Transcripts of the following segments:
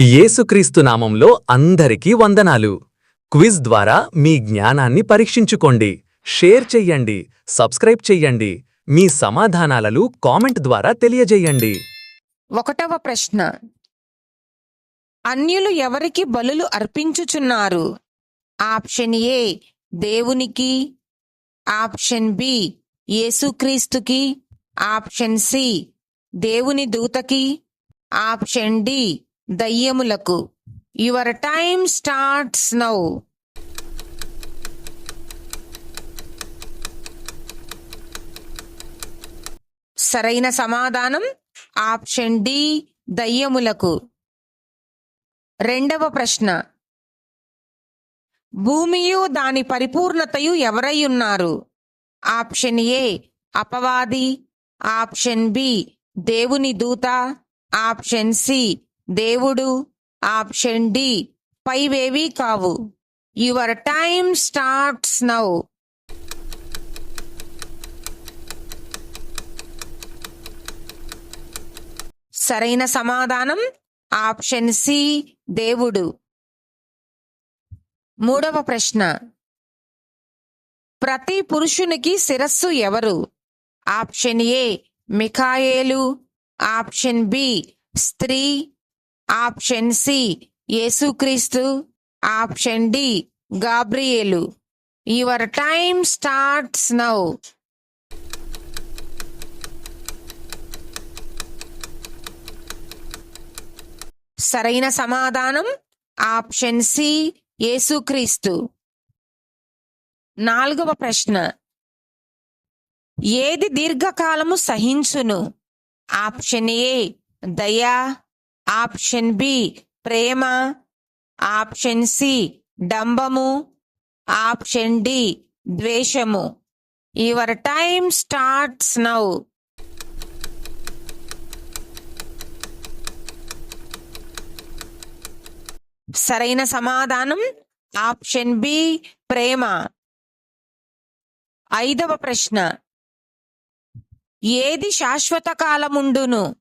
యేసుక్రీస్తు నామంలో అందరికీ వందనాలు. క్విజ్ ద్వారా మీ జ్ఞానాన్ని పరీక్షించుకోండి. షేర్ చెయ్యండి. సబ్స్క్రైబ్ చెయ్యండి. మీ సమాధానాలను కామెంట్ ద్వారా తెలియజేయండి. ఒకటవ ప్రశ్న. అన్యులు ఎవరికి బలులు అర్పించుచున్నారు? ఆప్షన్ ఏ దేవునికి. ఆప్షన్ బి యేసుక్రీస్తుకి. ఆప్షన్ సి దేవుని దూతకి. ఆప్షన్ డి దయ్యములకు. యువర్ టైమ్ స్టార్ట్స్ నౌ సరైన సమాధానం ఆప్షన్ డి దయ్యములకు. రెండవ ప్రశ్న. భూమియు దాని పరిపూర్ణతయు ఎవరై ఉన్నారు? ఆప్షన్ ఏ అపవాది. ఆప్షన్ బి దేవుని దూత. ఆప్షన్ సి దేవుడు ఆప్షన్ డి పైవేవీ కావు. Your time starts now. సరైన సమాధానం ఆప్షన్ సి దేవుడు. మూడవ ప్రశ్న. ప్రతి పురుషునికి శిరస్సు ఎవరు? ఆప్షన్ ఏ మిఖాయేలు. ఆప్షన్ బి స్త్రీ. ఆప్షన్ సి యేసుక్రీస్తు. Option D Gabriel. Your time starts now. సరైన సమాధానం ఆప్షన్ సి యేసుక్రీస్తు. నాలుగవ ప్రశ్న. ఏది దీర్ఘకాలము సహించును? ఆప్షన్ ఏ దయా. ఆప్షన్ బి ప్రేమ. ఆప్షన్ సి డంబము. ఆప్షన్ డి ద్వేషము. యువర్ టైమ్ స్టార్ట్స్ నౌ సరైన సమాధానం ఆప్షన్ బి ప్రేమ. ఐదవ ప్రశ్న. ఏది శాశ్వత కాలముండును?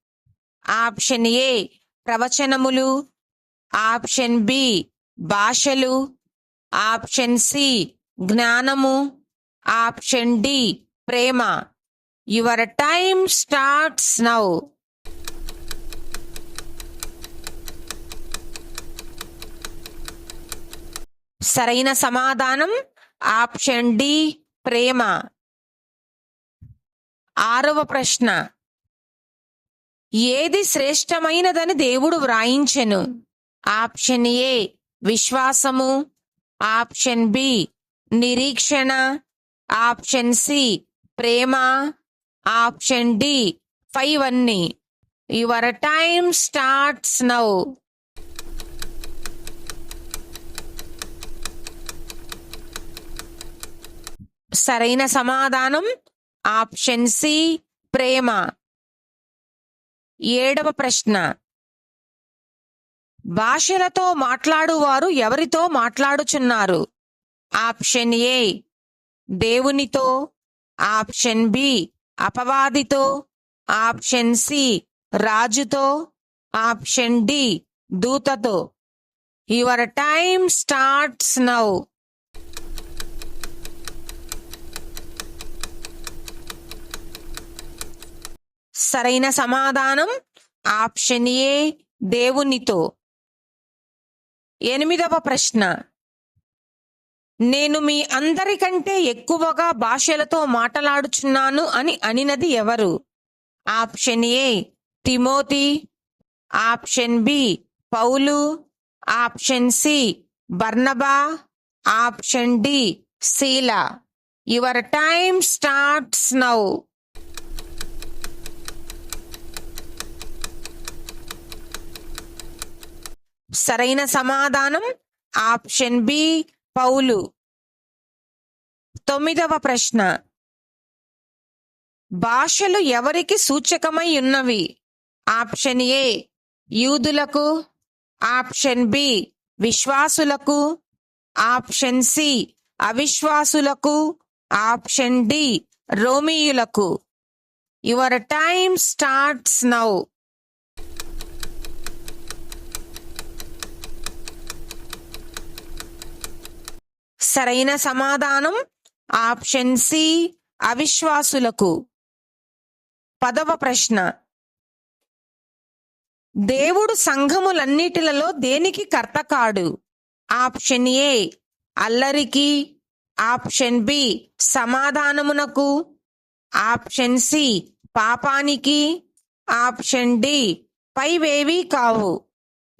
ఆప్షన్ ఏ ప్రవచనములు. ఆప్షన్ బి భాషలు. ఆప్షన్ సి జ్ఞానము. Option D Prema. Your time starts now. సరైన సమాధానం ఆప్షన్ డి ప్రేమ. ఆరవ ప్రశ్న. ఏది శ్రేష్టమైనదని దేవుడు వ్రాయించెను. ఆప్షన్ ఏ విశ్వాసము. ఆప్షన్ బి నిరీక్షణ. ఆప్షన్ సి ప్రేమ. ఆప్షన్ డి ఫైవ్ అన్ని యువర్ టైమ్ స్టార్ట్స్ నౌ. సరైన సమాధానం ఆప్షన్ సి ప్రేమ. ఏడవ ప్రశ్న. భాషలతో మాట్లాడువారు ఎవరితో మాట్లాడుచున్నారు? ఆప్షన్ ఏ దేవునితో. ఆప్షన్ బి అపవాదితో. ఆప్షన్ సి రాజుతో. Option D దూతతో. Your time starts now. సరైన సమాధానం? ఆప్షన్ ఏ దేవునితో. ఎనిమిదవ ప్రశ్న. నేను మీ అందరికంటే ఎక్కువగా భాషలతో మాట్లాడుచున్నాను అని అనినది ఎవరు? ఆప్షన్ ఏ తిమోతి. ఆప్షన్ బి పౌలు. ఆప్షన్ సి బర్నబా. ఆప్షన్ డి శీలా యువర్ టైమ్ స్టార్ట్స్ నౌ. సరైన సమాధానం ఆప్షన్ బి పౌలు. తొమ్మిదవ ప్రశ్న. భాషలు ఎవరికి సూచకమై ఉన్నవి? ఆప్షన్ ఏ యూదులకు. ఆప్షన్ బి విశ్వాసులకు. ఆప్షన్ సి అవిశ్వాసులకు. Option D రోమియులకు. Your time starts now. సరైన సమాధానం ఆప్షన్ సి అవిశ్వాసులకు. పదవ ప్రశ్న. దేవుడు సంఘములన్నిటిలలో దేనికి కర్త కాడు ఆప్షన్ ఏ అల్లరికి. ఆప్షన్ బి సమాధానమునకు. ఆప్షన్ సి పాపానికి. ఆప్షన్ డి పైవేవీ కావు.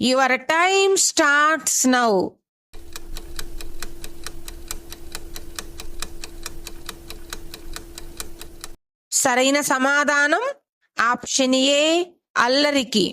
Your time starts now. సరైన సమాధానం ఆప్షన్ ఏ అల్లరికి.